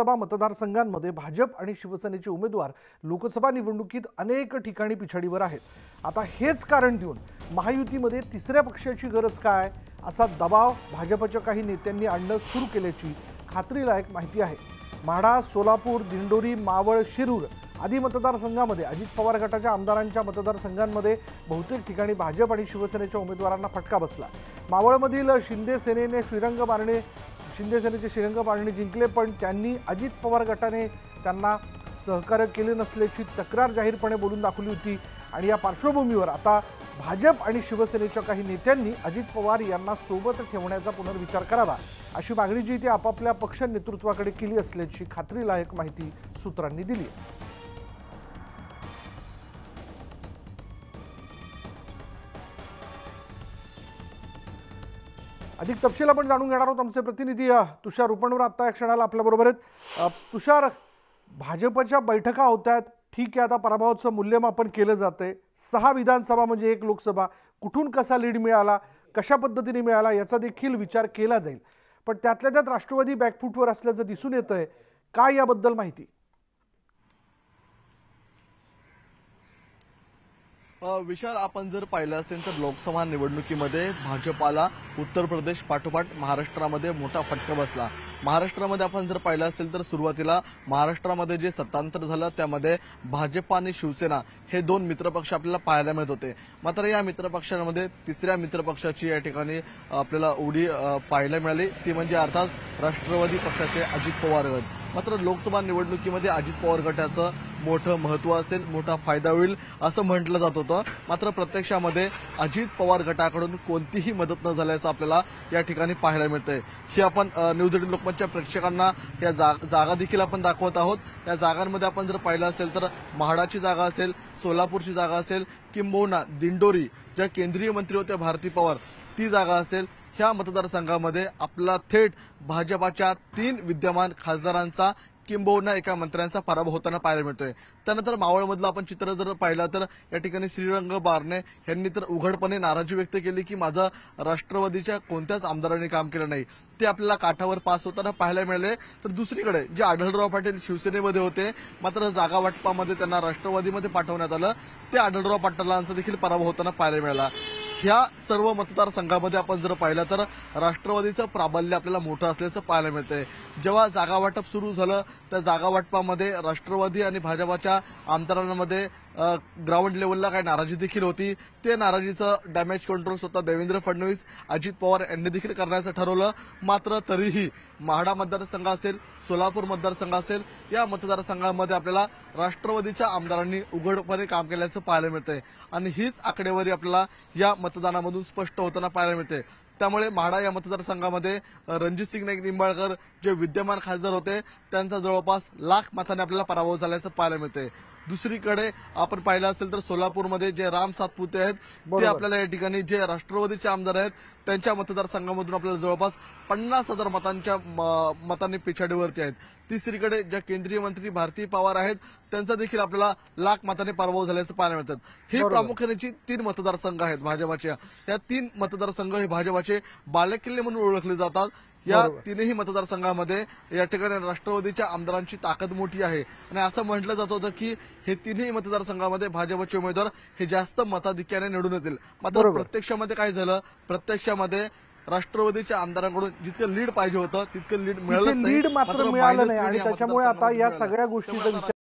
लोकसभा मतदारसंघांमध्ये भाजप आणि शिवसेनेचे उमेदवार लोकसभा निवडणुकीत अनेक ठिकाणी पिछाडीवर आहेत. आता हेच कारण देऊन महायुतीमध्ये तिसऱ्या पक्षाची गरज काय? असा दबाव भाजपच्या काही नेत्यांनी आणणं सुरू केल्याची खात्रीलायक माहिती आहे. माढा सोलापूर दिंडोरी मावळ शिरूर आदी मतदारसंघामध्ये अजित पवार गटाच्या आमदारांच्या मतदारसंघांमध्ये बहुतेक ठिकाणी भाजप आणि शिवसेनेच्या उमेदवारांना फटका बसला. मावळमधील शिंदे सेनेने श्रीरंग बारणे शिंदे सेनेचे श्रीरंग पाडणे जिंकले पण त्यांनी अजित पवार गटाने त्यांना सहकार्य केले नसल्याची तक्रार जाहीरपणे बोलून दाखवली होती. आणि या पार्श्वभूमीवर आता भाजप आणि शिवसेनेच्या काही नेत्यांनी अजित पवार यांना सोबत ठेवण्याचा पुनर्विचार करावा अशी मागणी जी ती आपापल्या पक्ष नेतृत्वाकडे केली असल्याची खात्रीलायक माहिती सूत्रांनी दिली अधिक तपशील आपण जाणून घेणार आहोत. आमचे प्रतिनिधी तुषार रुपणवर आता या क्षणाला आपल्याबरोबर आहेत. तुषार भाजपच्या बैठका होत आहेत. ठीक आहे आता पराभवाचं मूल्यमापन केलं जातंय. सहा विधानसभा म्हणजे एक लोकसभा. कुठून कसा लीड मिळाला कशा पद्धतीने मिळाला याचा देखील विचार केला जाईल. पण त्यातल्या त्यात राष्ट्रवादी बॅकफूटवर असल्याचं दिसून येतं आहे काय याबद्दल माहिती? विशाल आपण जर पाहिलं असेल तर लोकसभा निवडणुकीमध्ये भाजपाला उत्तर प्रदेश पाठोपाठ महाराष्ट्रामध्ये मोठा फटका बसला. महाराष्ट्रामध्ये आपण जर पाहिलं असेल तर सुरुवातीला महाराष्ट्रामध्ये जे सत्तांतर झालं त्यामध्ये भाजप आणि शिवसेना हे दोन मित्रपक्ष आपल्याला पाहायला मिळत होते. मात्र या मित्रपक्षांमध्ये तिसऱ्या मित्रपक्षाची या ठिकाणी आपल्याला उडी पाहायला मिळाली. ती म्हणजे अर्थात राष्ट्रवादी पक्षाचे अजित पवार गट. मात्र लोकसभा निवडणुकीमध्ये अजित पवार गटाचं मोठं महत्त्व असेल मोठा फायदा होईल असं म्हटलं जात होतं. मात्र प्रत्यक्षामध्ये अजित पवार गटाकडून कोणतीही मदत न झाल्याचं आपल्याला या ठिकाणी पाहायला मिळतंय. ही आपण न्यूज एटीन लोकमतच्या प्रेक्षकांना या जागा देखील आपण दाखवत आहोत. या जागांमध्ये आपण जर पाहिलं असेल तर म्हाडाची जागा असेल सोलापूरची जागा असेल किंबहुना दिंडोरी ज्या केंद्रीय मंत्री होत्या भारती पवार ती जागा असेल. ह्या मतदारसंघामध्ये आपला थेट भाजपाच्या तीन विद्यमान खासदारांचा किंबहुना एका मंत्र्यांचा पराभव होताना पाहायला मिळतोय. त्यानंतर मावळमधलं आपण चित्र जर पाहिलं तर या ठिकाणी श्रीरंग बारणे यांनी तर उघडपणे नाराजी व्यक्त केली की माझं राष्ट्रवादीच्या कोणत्याच आमदारांनी काम केलं नाही. ते आपल्याला काठावर पास होताना पाहायला मिळाले. तर दुसरीकडे जे आढळराव पाटील शिवसेनेमध्ये होते मात्र जागा वाटपामध्ये त्यांना राष्ट्रवादीमध्ये पाठवण्यात आलं. ते आढळराव पाटलांचा देखील पराभव होताना पाहायला मिळाला. ह्या सर्व मतदारसंघामध्ये आपण जर पाहिलं तर राष्ट्रवादीचं प्राबल्य आपल्याला मोठं असल्याचं पाहायला मिळतंय. जेव्हा जागा वाटप सुरू झालं त्या जागा वाटपामध्ये राष्ट्रवादी आणि भाजपाच्या आमदारांमध्ये ग्राउंड लेवलला काही नाराजी देखील होती. ते नाराजीचं डॅमेज कंट्रोल स्वतः देवेंद्र फडणवीस अजित पवार यांनी देखील करण्याचं ठरवलं. मात्र तरीही महाडा मतदारसंघ असेल सोलापूर मतदारसंघ असेल या मतदारसंघामध्ये आपल्याला राष्ट्रवादीच्या आमदारांनी उघडपणे काम केल्याचं पाहायला मिळतंय. आणि हीच आकडेवारी आपल्याला या मतदानामधून स्पष्ट होताना पाहायला मिळते त्यामुळे म्हाडा या मतदारसंघामध्ये अ, रणजितसिंग नाईक निंबाळकर जे विद्यमान खासदार होते त्यांचा जवळपास लाख मताने आपल्याला पराभव झाल्याचं पाहायला मिळते दुसरीकडे आपण पाहिलं असेल तर सोलापूरमध्ये जे राम सातपुते आहेत ते. आपल्याला या ठिकाणी जे राष्ट्रवादीचे आमदार आहेत त्यांच्या मतदारसंघामधून आपल्याला जवळपास पन्नास हजार मतांच्या मतांनी पिछाडीवरती आहेत तिसरीकडे ज्या केंद्रीय मंत्री भारती पवार आहेत त्यांचा देखील आपल्याला लाख मतांनी पराभव झाल्याचं पाहायला मिळतात हे. प्रामुख्याने तीन मतदारसंघ आहेत भाजपाच्या या तीन मतदारसंघ हे भाजपाचे बालेकिल्ले म्हणून ओळखले जातात. या. तीनही मतदारसंघामध्ये या ठिकाणी राष्ट्रवादीच्या आमदारांची ताकद मोठी आहे. आणि असं म्हटलं जात होतं की हे तिन्ही मतदारसंघामध्ये भाजपचे उमेदवार हे जास्त मताधिक्याने निवडून येतील. मात्र. प्रत्यक्षामध्ये काय झालं? प्रत्यक्षामध्ये राष्ट्रवादीच्या आमदारांकडून जितकं लीड पाहिजे होतं तितकं लीड मिळालं लीड मात्र मिळालं नाही. आणि त्याच्यामुळे आता या सगळ्या गोष्टीचा